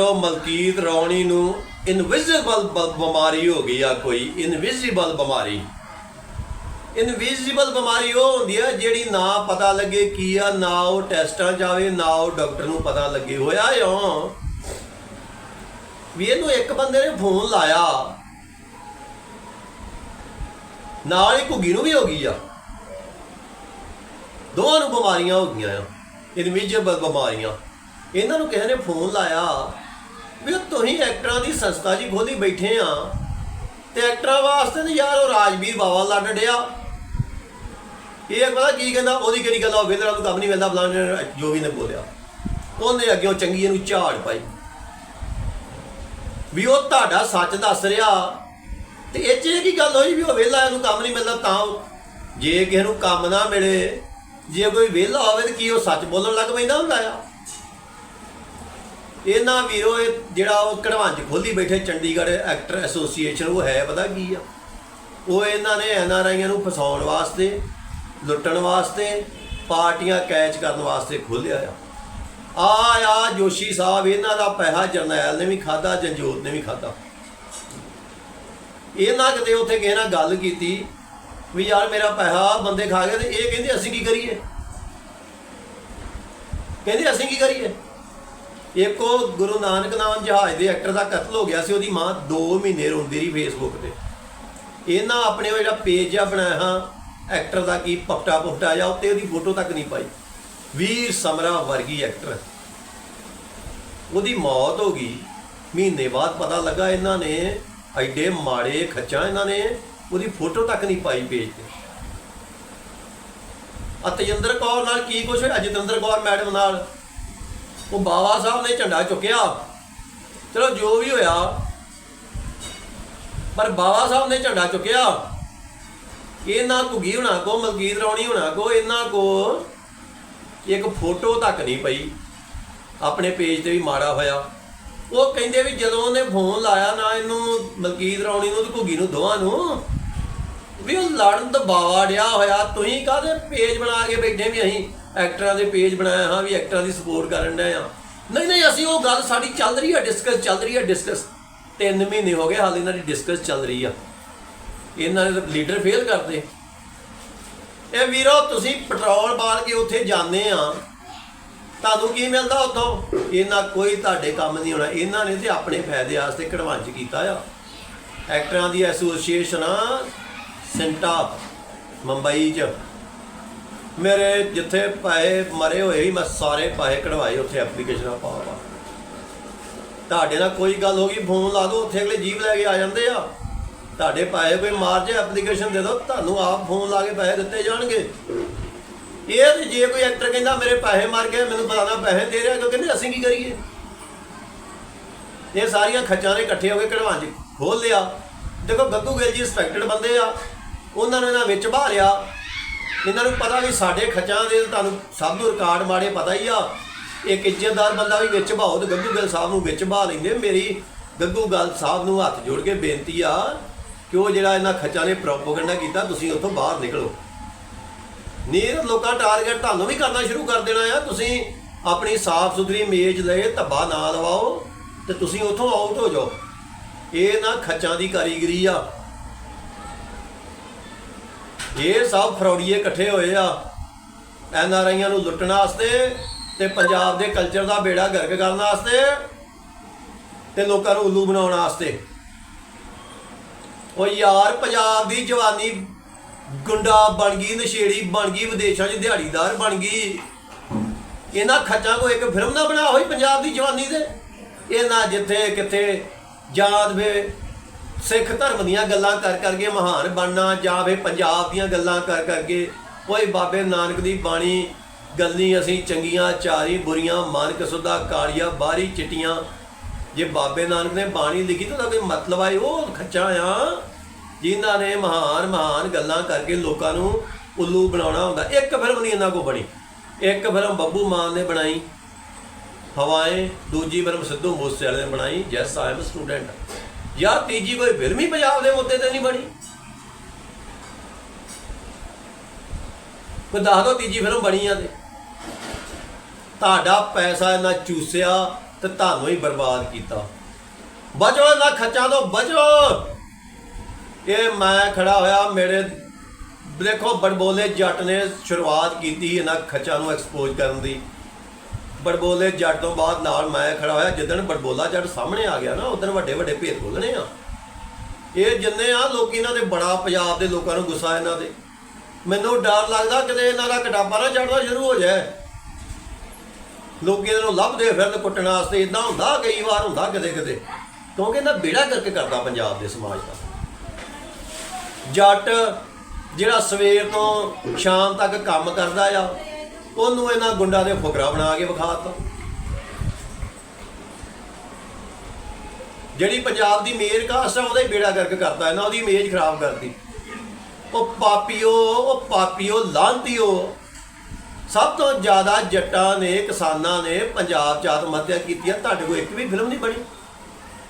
ਉਹ ਮਲਕੀਤ ਰੌਣੀ ਨੂੰ ਇਨਵਿਜ਼ੀਬਲ ਬਿਮਾਰੀ ਹੋ ਗਈ ਆ ਕੋਈ ਇਨਵਿਜ਼ੀਬਲ ਬਿਮਾਰੀ। ਇਨਵਿਜ਼ੀਬਲ ਬਿਮਾਰੀ ਉਹ ਹੁੰਦੀ ਆ ਜਿਹੜੀ ਨਾ ਪਤਾ ਲੱਗੇ ਕੀ ਆ, ਨਾ ਉਹ ਟੈਸਟਾਂ ਜਾਵੇ, ਨਾ ਉਹ ਡਾਕਟਰ ਨੂੰ ਪਤਾ ਲੱਗੇ। ਹੋਇਆ ਓ ਵੀ ਇਹਨੂੰ ਇੱਕ ਬੰਦੇ ਨੇ ਫੋਨ ਲਾਇਆ। ਨਾਲ ਹੀ ਘੁੱਗੀ ਨੂੰ ਵੀ ਹੋ ਗਈ ਆ। ਦੋਵਾਂ ਨੂੰ ਬਿਮਾਰੀਆਂ ਹੋ ਗਈਆਂ ਆ ਇਨਵਿਜ਼ੀਬਲ ਬਿਮਾਰੀਆਂ। ਇਹਨਾਂ ਨੂੰ ਕਿਸੇ ਨੇ ਫੋਨ ਲਾਇਆ। ਵੀ ਤੁਸੀਂ ਐਕਟਰਾਂ ਦੀ ਸੰਸਥਾ ਜੀ ਖੋਲੀ ਬੈਠੇ ਆ ਤੇ ਐਕਟਰਾਂ ਵਾਸਤੇ ਤੇ ਯਾਰ ਉਹ ਰਾਜਵੀਰ ਬਾਵਾ ਲੱਡ ਡਿਆ। ਇਹ ਪਤਾ ਕੀ ਕਹਿੰਦਾ, ਉਹਦੀ ਕਿਹੜੀ ਗੱਲ ਆ ਵੇਦਰਾ ਨੂੰ ਕੰਮ ਨਹੀਂ ਮਿਲਦਾ ਬਲਾਣੇ ਜੋ ਵੀ ਨੇ ਬੋਲਿਆ। ਉਹਨੇ ਅੱਗੇ ਚੰਗੀ ਇਹਨੂੰ ਝਾੜ ਪਾਈ। ਵੀ ਉਹ ਤੁਹਾਡਾ ਸੱਚ ਦੱਸ ਰਿਹਾ। ਤੇ ਇਹ ਚ ਇਹ ਕੀ ਗੱਲ ਹੋਈ ਵੀ ਉਹ ਵਿਹਲਾ ਇਹਨੂੰ ਕੰਮ ਨਹੀਂ ਮਿਲਦਾ, ਤਾਂ ਜੇ ਕਿਸੇ ਨੂੰ ਕੰਮ ਨਾ ਮਿਲੇ, ਜੇ ਕੋਈ ਵਿਹਲਾ ਹੋਵੇ ਤੇ ਕੀ ਉਹ ਸੱਚ ਬੋਲਣ ਲੱਗ ਪੈਂਦਾ ਹੁੰਦਾ ਆ? ਇਹਨਾਂ ਵੀਰੋ, ਇਹ ਜਿਹੜਾ ਉਹ ਕਢਵਾਂ ਚ ਖੋਲੀ ਬੈਠੇ, ਚੰਡੀਗੜ੍ਹ ਐਕਟਰ ਐਸੋਸੀਏਸ਼ਨ, ਉਹ ਹੈ, ਪਤਾ ਕੀ ਆ? ਉਹ ਇਹਨਾਂ ਨੇ ਐਨਆਰਆਈਆਂ ਨੂੰ ਫਸਾਉਣ ਵਾਸਤੇ, ਲੁੱਟਣ ਵਾਸਤੇ, ਪਾਰਟੀਆਂ ਕੈਚ ਕਰਨ ਵਾਸਤੇ ਖੋਲਿਆ ਆ। ਆ ਆ ਜੋਸ਼ੀ ਸਾਹਿਬ, ਇਹਨਾਂ ਦਾ ਪੈਸਾ ਜਰਨੈਲ ਨੇ ਵੀ ਖਾਦਾ ਜੰਜੋਤ ਨੇ ਵੀ ਖਾਦਾ ਇਹਨਾਂ ਕਿਤੇ ਉੱਥੇ ਕਿਸੇ ਨਾਲ ਗੱਲ ਕੀਤੀ ਵੀ ਯਾਰ ਮੇਰਾ ਪੈਸਾ ਬੰਦੇ ਖਾ ਗਏ ਤੇ ਇਹ ਕਹਿੰਦੇ ਅਸੀਂ ਕੀ ਕਰੀਏ? ਕਹਿੰਦੇ ਅਸੀਂ ਕੀ ਕਰੀਏ? ਇੱਕ ਉਹ ਗੁਰੂ ਨਾਨਕ ਨਾਮ ਜਹਾਜ਼ ਦੇ ਐਕਟਰ ਦਾ ਕਤਲ ਹੋ ਗਿਆ ਸੀ, ਉਹਦੀ ਮਾਂ 2 ਮਹੀਨੇ ਰੋਂਦੀ ਰਹੀ ਫੇਸਬੁੱਕ ਤੇ। ਇਹਨਾਂ ਆਪਣੇ ਉਹ ਜਿਹੜਾ ਪੇਜ ਆ ਬਣਾਇਆ ਹਾਂ ਐਕਟਰ ਦਾ ਕੀ ਪਫਟਾ ਪੁਫਟਾ ਜਾਂ ਉੱਤੇ ਉਹਦੀ ਫੋਟੋ ਤੱਕ ਨਹੀਂ ਪਾਈ। ਵੀਰ ਸਮਰਾ ਵਰਗੀ ਐਕਟਰ ਉਹਦੀ ਮੌਤ ਹੋ ਗਈ। ਮਹੀਨੇ ਬਾਅਦ ਪਤਾ ਲੱਗਾ ਇਹਨਾਂ ਨੇ ਐਡੇ ਮਾੜੇ ਖੱਚਾ ਇਹਨਾਂ ਨੇ ਉਹਦੀ ਫੋਟੋ ਤੱਕ ਨਹੀਂ ਪਾਈ ਪੇਜ ਤੇ। ਅਤਜਿੰਦਰ ਕੌਰ ਨਾਲ ਕੀ ਕੁਛ ਹੋਇਆ? ਜਤਿੰਦਰ ਕੌਰ ਮੈਡਮ ਨਾਲ ਉਹ ਬਾਬਾ ਸਾਹਿਬ ਨੇ ਝੰਡਾ ਚੁੱਕਿਆ। ਚਲੋ ਜੋ ਵੀ ਹੋਇਆ, ਪਰ ਬਾਵਾ ਸਾਹਿਬ ਨੇ ਝੰਡਾ ਚੁੱਕਿਆ। ਇਹਨਾਂ ਘੁੱਗੀ ਹੋਣਾ ਕੋ, ਮਲਕੀਤ ਰੌਣੀ ਹੋਣਾ ਕੋ, ਇਹਨਾਂ ਕੋ ਇੱਕ ਫੋਟੋ ਤੱਕ ਨਹੀਂ ਪਈ। ਆਪਣੇ ਪੇਜ ਤੇ ਵੀ ਮਾੜਾ ਹੋਇਆ। ਉਹ ਕਹਿੰਦੇ ਵੀ ਜਦੋਂ ਉਹਨੇ ਫੋਨ ਲਾਇਆ ਨਾ ਇਹਨੂੰ, ਮਲਕੀਤ ਰੌਣੀ ਨੂੰ ਤੇ ਘੁੱਗੀ ਨੂੰ ਦੋਵਾਂ ਨੂੰ, ਵੀ ਉਹ ਲੜਨ ਦਬਾਵਾ ਡਿਆ ਹੋਇਆ। ਤੁਸੀਂ ਕਾਹਦੇ ਪੇਜ ਬਣਾ ਕੇ ਬੈਠੇ ਵੀ ਅਸੀਂ? ਐਕਟਰਾਂ ਦੇ ਪੇਜ ਬਣਾਇਆ ਹਾਂ ਵੀ ਐਕਟਰਾਂ ਦੀ ਸਪੋਰਟ ਕਰਨ ਡਏ ਆ ਨਹੀਂ ਨਹੀਂ, ਅਸੀਂ ਉਹ ਗੱਲ ਸਾਡੀ ਚੱਲ ਰਹੀ ਆ ਡਿਸਕਸ ਚੱਲ ਰਹੀ ਆ ਡਿਸਕਸ ਤਿੰਨ ਮਹੀਨੇ ਹੋ ਗਏ, ਹਾਲੇ ਇਹਨਾਂ ਦੀ ਡਿਸਕਸ ਚੱਲ ਰਹੀ ਆ। ਇਹਨਾਂ ਨੇ ਲੀਡਰ ਫੇਲ ਕਰਦੇ। ਇਹ ਵੀਰੋ, ਤੁਸੀਂ ਪੈਟਰੋਲ ਬਾਲ ਕੇ ਉੱਥੇ ਜਾਂਦੇ ਆ। ਤੁਹਾਨੂੰ ਕੀ ਮਿਲਦਾ ਉੱਥੋਂ? ਇਹਨਾਂ ਕੋਈ ਤੁਹਾਡੇ ਕੰਮ ਨਹੀਂ ਹੋਣਾ। ਇਹਨਾਂ ਨੇ ਤੇ ਆਪਣੇ ਫਾਇਦੇ ਵਾਸਤੇ ਕਢਵਾਂਚ ਕੀਤਾ ਆ। ਐਕਟਰਾਂ ਦੀ ਐਸੋਸੀਏਸ਼ਨ ਆ, ਸਿੰਟਾ, ਮੁੰਬਈ 'ਚ। ਮੇਰੇ ਜਿੱਥੇ ਪੈਸੇ ਮਰੇ ਹੋਏ ਸੀ, ਮੈਂ ਸਾਰੇ ਪੈਸੇ ਕਢਵਾਏ ਉੱਥੇ ਐਪਲੀਕੇਸ਼ਨਾਂ ਪਾ ਤੁਹਾਡੇ ਨਾਲ ਕੋਈ ਗੱਲ ਹੋ ਗਈ ਫੋਨ ਲਾ ਦਿਓ, ਉੱਥੇ ਅਗਲੇ ਜੀਬ ਲੈ ਕੇ ਆ ਜਾਂਦੇ ਆ। ਤੁਹਾਡੇ ਪੈਸੇ ਕੋਈ ਮਾਰ ਜੇ ਐਪਲੀਕੇਸ਼ਨ ਦੇ ਦਿਓ, ਤੁਹਾਨੂੰ ਆਪ ਫੋਨ ਲਾ ਕੇ ਪੈਸੇ ਦਿੱਤੇ ਜਾਣਗੇ। ਇਹ ਤੇ ਜੇ ਕੋਈ ਐਕਟਰ ਕਹਿੰਦਾ, ਮੇਰੇ ਪੈਸੇ ਮਰ ਗਏ, ਮੈਨੂੰ ਫਲਾਣਾ ਪੈਸੇ ਦੇ ਰਿਹਾ ਕਿਉਂ ਕਹਿੰਦੇ ਅਸੀਂ ਕੀ ਕਰੀਏ? ਇਹ ਸਾਰੀਆਂ ਖੱਚਾਂ ਨੇ ਇਕੱਠੇ ਹੋ ਕੇ ਕਢਵਾਂ ਚ ਖੋਲ ਲਿਆ। ਦੇਖੋ, ਗੱਗੂ ਗਿੱਲ ਜੀ ਰਿਸਪੈਕਟਡ ਬੰਦੇ ਆ। ਉਹਨਾਂ ਨੇ ਇਹਨਾਂ ਵਿੱਚ ਬਾਹਰਿਆ ਇਹਨਾਂ ਨੂੰ ਪਤਾ ਵੀ ਸਾਡੇ ਖੱਚਾਂ ਦੇ ਤੁਹਾਨੂੰ ਸਭ ਨੂੰ ਰਿਕਾਰਡ ਮਾੜੇ ਪਤਾ ਹੀ ਆ। ਇੱਕ ਇੱਜ਼ਤਦਾਰ ਬੰਦਾ ਵੀ ਵਿੱਚ ਭਾਓ ਤੇ ਗੱਗੂ ਗਿੱਲ ਸਾਹਿਬ ਨੂੰ ਵਿੱਚ ਬਹਾ ਲੈਂਦੇ। ਮੇਰੀ ਗੱਗੂ ਗੱਲ ਸਾਹਿਬ ਨੂੰ ਹੱਥ ਜੋੜ ਕੇ ਬੇਨਤੀ ਆ ਕਿ ਉਹ ਜਿਹੜਾ ਇਹਨਾਂ ਖੱਚਾਂ ਨੇ ਪ੍ਰੋਪਗੈਂਡਾ ਕੀਤਾ, ਤੁਸੀਂ ਉੱਥੋਂ ਬਾਹਰ ਨਿਕਲੋ। ਨੀਰ, ਲੋਕਾਂ ਟਾਰਗੇਟ ਤੁਹਾਨੂੰ ਵੀ ਕਰਨਾ ਸ਼ੁਰੂ ਕਰ ਦੇਣਾ ਆ। ਤੁਸੀਂ ਆਪਣੀ ਸਾਫ਼ ਸੁਥਰੀ ਮੇਜ਼ ਲਏ, ਧੱਬਾ ਨਾ ਲਵਾਓ ਤੇ ਤੁਸੀਂ ਉੱਥੋਂ ਆਊਟ ਹੋ ਜਾਓ। ਇਹ ਨਾ ਖੱਚਾਂ ਦੀ ਕਾਰੀਗਰੀ ਆ। ਇਹ ਸਭ ਫਰੌੜੀਏ ਇਕੱਠੇ ਹੋਏ ਆ। ਐਨ ਆਰ ਆਈਆਂ ਨੂੰ ਲੁੱਟਣ ਵਾਸਤੇ ਤੇ ਪੰਜਾਬ ਦੇ ਕਲਚਰ ਦਾ ਬੇੜਾ ਗਰਕ ਕਰਨ ਵਾਸਤੇ ਤੇ ਲੋਕਾਂ ਨੂੰ ਉੱਲੂ ਬਣਾਉਣ ਵਾਸਤੇ। ਉਹ ਯਾਰ, ਪੰਜਾਬ ਦੀ ਜਵਾਨੀ ਗੁੰਡਾ ਬਣ ਗਈ, ਨਸ਼ੇੜੀ ਬਣ ਗਈ, ਵਿਦੇਸ਼ਾਂ 'ਚ ਦਿਹਾੜੀਦਾਰ ਬਣ ਗਈ। ਇਹਨਾਂ ਖੱਚਾਂ ਕੋ ਇੱਕ ਫਿਲਮ ਨਾ ਬਣਾ ਹੋਈ ਪੰਜਾਬ ਦੀ ਜਵਾਨੀ ਦੇ। ਇਹ ਨਾ ਜਿੱਥੇ ਕਿੱਥੇ ਯਾਦ ਵੇ ਸਿੱਖ ਧਰਮ ਦੀਆਂ ਗੱਲਾਂ ਕਰ ਕਰਕੇ ਮਹਾਨ ਬਣਨਾ ਜਾਂ ਵੇ ਪੰਜਾਬ ਦੀਆਂ ਗੱਲਾਂ ਕਰ ਕਰਕੇ। ਓਏ ਬਾਬੇ ਨਾਨਕ ਦੀ ਬਾਣੀ ਗੱਲੀ ਅਸੀਂ ਚੰਗੀਆਂ, ਚਾਰੀ ਬੁਰੀਆਂ ਮਾਨਕ ਸੁਦਾ ਕਾਲੀਆਂ ਬਾਹਰੀ ਚਿੱਟੀਆਂ। ਜੇ ਬਾਬੇ ਨਾਨਕ ਨੇ ਬਾਣੀ ਲਿਖੀ ਤਾਂ ਉਹਦਾ ਕੋਈ ਮਤਲਬ ਆਏ, ਉਹ ਖੱਚਾ ਆ। ਜਿਨ੍ਹਾਂ ਨੇ ਮਹਾਨ ਮਹਾਨ ਗੱਲਾਂ ਕਰਕੇ ਲੋਕਾਂ ਨੂੰ ਉੱਲੂ ਬਣਾਉਣਾ ਹੁੰਦਾ। ਇੱਕ ਫਿਲਮ ਨਹੀਂ ਇਹਨਾਂ ਕੋ ਬਣੀ। ਇੱਕ ਫਿਲਮ ਬੱਬੂ ਮਾਨ ਨੇ ਬਣਾਈ। ਹਵਾਏ, ਦੂਜੀ ਫਿਲਮ ਸਿੱਧੂ ਮੂਸੇਵਾਲੇ ਨੇ ਬਣਾਈ ਜੈਸ ਆਈ ਐਮ ਸਟੂਡੈਂਟ। ਯਾਰ ਤੀਜੀ ਕੋਈ ਫਿਲਮ ਹੀ ਪੰਜਾਬ ਦੇ ਮੁੱਦੇ ਤੇ ਨਹੀਂ ਬਣੀ? ਕੋਈ ਦੱਸ ਦੋ ਤੀਜੀ ਫਿਲਮ ਬਣੀ ਆ ਤੇ। ਤੁਹਾਡਾ ਪੈਸਾ ਇਹਨਾਂ ਚੂਸਿਆ ਤੇ ਤੁਹਾਨੂੰ ਹੀ ਬਰਬਾਦ ਕੀਤਾ। ਬਚੋ ਇਹਨਾਂ ਖੱਚਾ ਤੋਂ ਬਚੋ ਇਹ ਮੈਂ ਖੜਾ ਹੋਇਆ, ਮੇਰੇ ਦੇਖੋ ਬੜਬੋਲੇ ਜੱਟ ਨੇ ਸ਼ੁਰੂਆਤ ਕੀਤੀ ਇਹਨਾਂ ਖੱਚਾ ਨੂੰ ਐਕਸਪੋਜ਼ ਕਰਨ ਦੀ। ਬੜਬੋਲੇ ਜੱਟ ਤੋਂ ਬਾਅਦ ਨਾਲ ਮੈਂ ਖੜਾ ਹੋਇਆ, ਜਿੱਦਣ ਬੜਬੋਲਾ ਜੱਟ ਸਾਹਮਣੇ ਆ ਗਿਆ ਨਾ, ਉਦੋਂ ਵੱਡੇ ਵੱਡੇ ਭੇਦ ਖੋਲਣੇ ਆ। ਇਹ ਜਿੰਨੇ ਆ ਲੋਕੀ ਇਹਨਾਂ ਦੇ ਬੜਾ ਪੰਜਾਬ ਦੇ ਲੋਕਾਂ ਨੂੰ ਗੁੱਸਾ ਇਹਨਾਂ ਦੇ। ਮੈਨੂੰ ਡਰ ਲੱਗਦਾ ਕਿਤੇ ਇਹਨਾਂ ਦਾ ਕਟਾਪਾ ਨਾ ਚੜਨਾ ਸ਼ੁਰੂ ਹੋ ਜਾਏ। ਲੋਕੀ ਇਹਨਾਂ ਨੂੰ ਲੱਭਦੇ ਫਿਰਨ ਕੁੱਟਣ ਵਾਸਤੇ ਇਦਾਂ ਹੁੰਦਾ, ਕਈ ਵਾਰ ਹੁੰਦਾ ਕਿਤੇ ਕਿਤੇ। ਕਿਉਂਕਿ ਇਹਨਾਂ ਬੇੜਾ ਕਰਕੇ ਕਰਦਾ ਪੰਜਾਬ ਦੇ ਸਮਾਜ ਦਾ। ਜੱਟ ਜਿਹੜਾ ਸਵੇਰ ਤੋਂ ਸ਼ਾਮ ਤੱਕ ਕੰਮ ਕਰਦਾ ਆ ਉਹਨੂੰ ਇਹਨਾਂ ਗੁੰਡਾ ਦੇ ਫੁਕਰਾ ਬਣਾ ਕੇ ਵਿਖਾਤਾ ਜਿਹੜੀ ਪੰਜਾਬ ਦੀ ਮੇਰ ਕਾਸਟ ਆ, ਉਹਦਾ ਹੀ ਬੇੜਾ ਕਰਕੇ ਕਰਤਾ ਇਹਨਾਂ, ਉਹਦੀ ਇਮੇਜ ਖਰਾਬ ਕਰਤੀ। ਉਹ ਪਾਪੀਓ ਉਹ ਪਾਪੀਓ, ਲਾਂਤੀਓ। ਸਭ ਤੋਂ ਜ਼ਿਆਦਾ ਜੱਟਾਂ ਨੇ, ਕਿਸਾਨਾਂ ਨੇ ਪੰਜਾਬ ਚ ਆਤਮ ਹੱਤਿਆ ਕੀਤੀ ਆ। ਤੁਹਾਡੇ ਕੋਲ ਇੱਕ ਵੀ ਫਿਲਮ ਨਹੀਂ ਬਣੀ?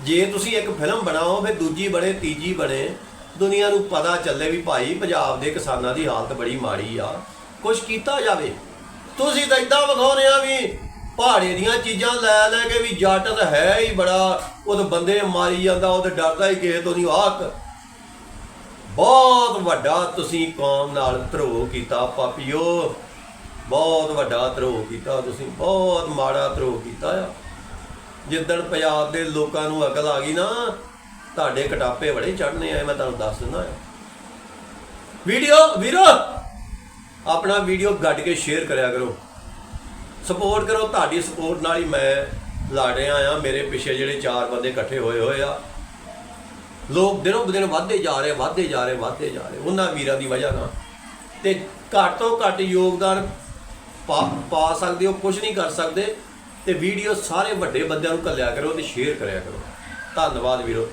ਜੇ ਤੁਸੀਂ ਇੱਕ ਫਿਲਮ ਬਣਾਓ, ਫਿਰ ਦੂਜੀ ਬਣੇ, ਤੀਜੀ ਬਣੇ, ਦੁਨੀਆ ਨੂੰ ਪਤਾ ਚੱਲੇ ਵੀ ਭਾਈ, ਪੰਜਾਬ ਦੇ ਕਿਸਾਨਾਂ ਦੀ ਹਾਲਤ ਬੜੀ ਮਾੜੀ ਆ। ਕੁਝ ਕੀਤਾ ਜਾਵੇ? ਤੁਸੀਂ ਤਾਂ ਇਦਾਂ ਵਿਖਾਉਂਦੇ ਆ ਵੀ ਪਹਾੜੇ ਦੀਆਂ ਚੀਜ਼ਾਂ ਲੈ ਲੈ ਕੇ ਵੀ ਜੱਟ ਤਾਂ ਹੈ ਹੀ ਬੜਾ, ਉਹ ਤਾਂ ਬੰਦੇ ਮਾਰੀ ਜਾਂਦਾ, ਉਹ ਤਾਂ ਡਰਦਾ ਹੀ ਕਿਸੇ ਤੋਂ ਨਹੀਂ ਆਕ ਬਹੁਤ ਵੱਡਾ ਤੁਸੀਂ ਕੌਮ ਨਾਲ ਧਰੋਹ ਕੀਤਾ ਪਾਪੀਓ। ਬਹੁਤ ਵੱਡਾ ਧਰੋਹ ਕੀਤਾ ਤੁਸੀਂ, ਬਹੁਤ ਮਾੜਾ ਧਰੋਹ ਕੀਤਾ ਆ। ਜਿੱਦਣ ਪੰਜਾਬ ਦੇ ਲੋਕਾਂ ਨੂੰ ਅਕਲ ਆ ਗਈ ਨਾ, ਤੁਹਾਡੇ ਕਟਾਪੇ ਬੜੇ ਚੜਨੇ ਆ ਮੈਂ ਤੁਹਾਨੂੰ ਦੱਸ ਦਿੰਦਾ ਆ। ਵੀਡੀਓ, ਵੀਰੋ! ਆਪਣਾ ਵੀਡੀਓ ਗੱਡ ਕੇ ਸ਼ੇਅਰ ਕਰਿਆ ਕਰੋ। ਸਪੋਰਟ ਕਰੋ, ਤੁਹਾਡੀ ਸਪੋਰਟ ਨਾਲ ਹੀ ਮੈਂ ਲੜ ਰਿਹਾ ਆ ਮੇਰੇ ਪਿੱਛੇ ਜਿਹੜੇ ਚਾਰ ਬੰਦੇ ਇਕੱਠੇ ਹੋਏ ਹੋਏ ਆ। ਲੋਕ ਦਿਨੋਂ ਦਿਨ ਵੱਧਦੇ ਜਾ ਰਹੇ, ਵੱਧਦੇ ਜਾ ਰਹੇ, ਵੱਧਦੇ ਜਾ ਰਹੇ। ਉਹਨਾਂ ਵੀਰਾਂ ਦੀ ਵਜ੍ਹਾ ਨਾਲ। ਤੇ ਘੱਟ ਤੋਂ ਘੱਟ ਯੋਗਦਾਨ ਪਾ ਪਾ ਸਕਦੇ ਹੋ ਕੁਝ ਨਹੀਂ ਕਰ ਸਕਦੇ। ਤੇ ਵੀਡੀਓ ਸਾਰੇ ਵੱਡੇ ਬੰਦਿਆਂ ਨੂੰ ਕੱਲਿਆ ਕਰੋ ਤੇ ਸ਼ੇਅਰ ਕਰਿਆ ਕਰੋ। ਧੰਨਵਾਦ ਵੀਰੋ।